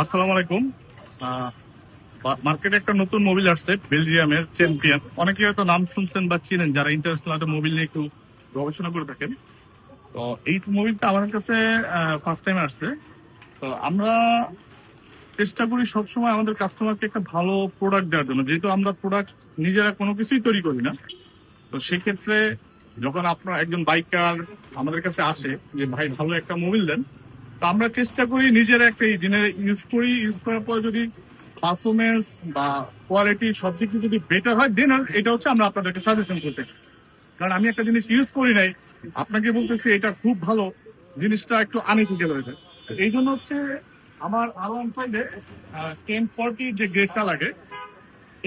আসসালামু আলাইকুম। মার্কেটে একটা নতুন মোবিল আসছে বেলজিয়ামের চ্যাম্পিয়ন অনেকে হয়তো নাম শুনছেন বা চিনেন, যারা ইন্টারন্যাশনাল মোবিল নিয়ে একটু গবেষণা করে থাকেন। তো এই মোবিলটা আমার কাছে ফার্স্ট টাইম আসছে। তো আমরা চেষ্টা করি সবসময় আমাদের কাস্টমারকে একটা ভালো প্রোডাক্ট দেওয়ার জন্য। যেহেতু আমরা প্রোডাক্ট নিজেরা কোনো কিছুই তৈরি করি না, তো সেক্ষেত্রে যখন আপনার একজন বাইকার আমাদের কাছে আসে যে, ভাই, ভালো একটা মোবিল দেন আমরা চেষ্টা করি নিজের একটা দিনে ইউজ করি ইউজ করার পর যদি পারফরমেন্স বা কোয়ালিটি সব থেকে যদি বেটার হয় দেন এটা হচ্ছে আমরা আপনাদেরকে সাজেশন করতে। কারণ আমি একটা জিনিস ইউজ করি নাই, আপনাকে বলতেছি এটা খুব ভালো জিনিসটা একটু আনইথিক্যাল হয়ে যায় এই জন্য হচ্ছে আমার আর ওয়ান ফাইভে টেন ফর্টি যে গ্রেডটা লাগে,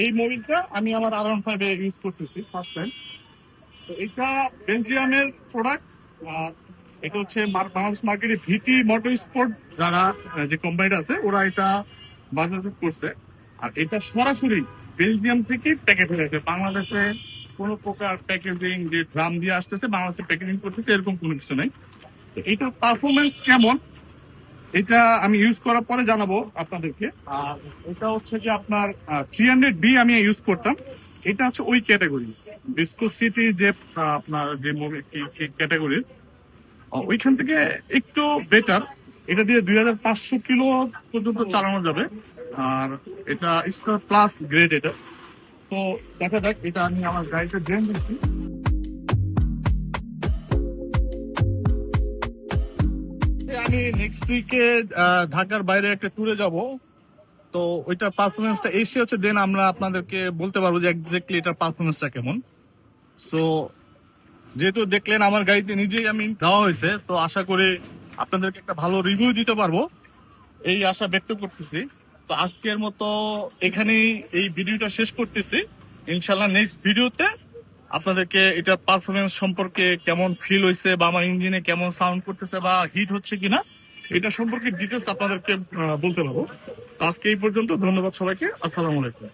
এই মোবিলটা আমি আমার আর ওয়ান ফাইভে ইউজ করতেছি ফার্স্ট টাইম তো এটা বেলজিয়ামের প্রোডাক্ট এটা হচ্ছে বাংলাদেশ মার্কেটে ভিটি মোটর স্পোর্ট যারা যে কোম্পানিটা আছে, ওরা এটা বাজারজাত করছে। আর এটা সরাসরি বেলজিয়াম থেকে প্যাকেট হয়ে গেছে বাংলাদেশে কোনো প্রকার প্যাকেজিং যে ড্রাম দিয়ে আসতেছে, বাংলাদেশে প্যাকেজিং করতেছে, এরকম কোনো কিছু নাই। তো এটা পারফরমেন্স কেমন? এটা আমি ইউজ করার পরে জানাব আপনাদেরকে। আর এটা হচ্ছে যে আপনার থ্রি হান্ড্রেড বি আমি ইউজ করতাম। এটা হচ্ছে ওই ক্যাটাগরি বিস্কোসিটি যে আপনার যে ক্যাটাগরির ওইখান থেকে একটু বেটার এটা দিয়ে দুই হাজার পাঁচশো কিলো পর্যন্ত চালানো যাবে। আর এটা স্টার প্লাস গ্রেড এটা। তো দেখা যাক, এটা আমি আমার গাড়িতে ড্রেন দিচ্ছি। আমি নেক্সট উইকে ঢাকার বাইরে একটা ট্যুরে যাব। তো ওইটা পারফরমেন্সটা এসে হচ্ছে দেন আমরা আপনাদেরকে বলতে পারব যে এক্স্যাক্টলি এটার পারফরমেন্সটা কেমন। সো যেহেতু দেখলেন আমার গাড়িতে নিজেই আমি দেওয়া হয়েছে, তো আশা করে আপনাদেরকে একটা ভালো রিভিউ দিতে পারব। এই আশা ব্যক্ত করতেছি। তো আজকের মতো এখানেই এই ভিডিওটা শেষ করতেছি। ইনশাল্লাহ নেক্সট ভিডিওতে আপনাদেরকে এটার পারফরমেন্স সম্পর্কে কেমন ফিল হয়েছে বা আমার ইঞ্জিনে কেমন সাউন্ড করতেছে বা হিট হচ্ছে কিনা, এটা সম্পর্কে ডিটেলস আপনাদেরকে বলতে পারব। আজকে এই পর্যন্ত, ধন্যবাদ সবাইকে। আসসালামু আলাইকুম।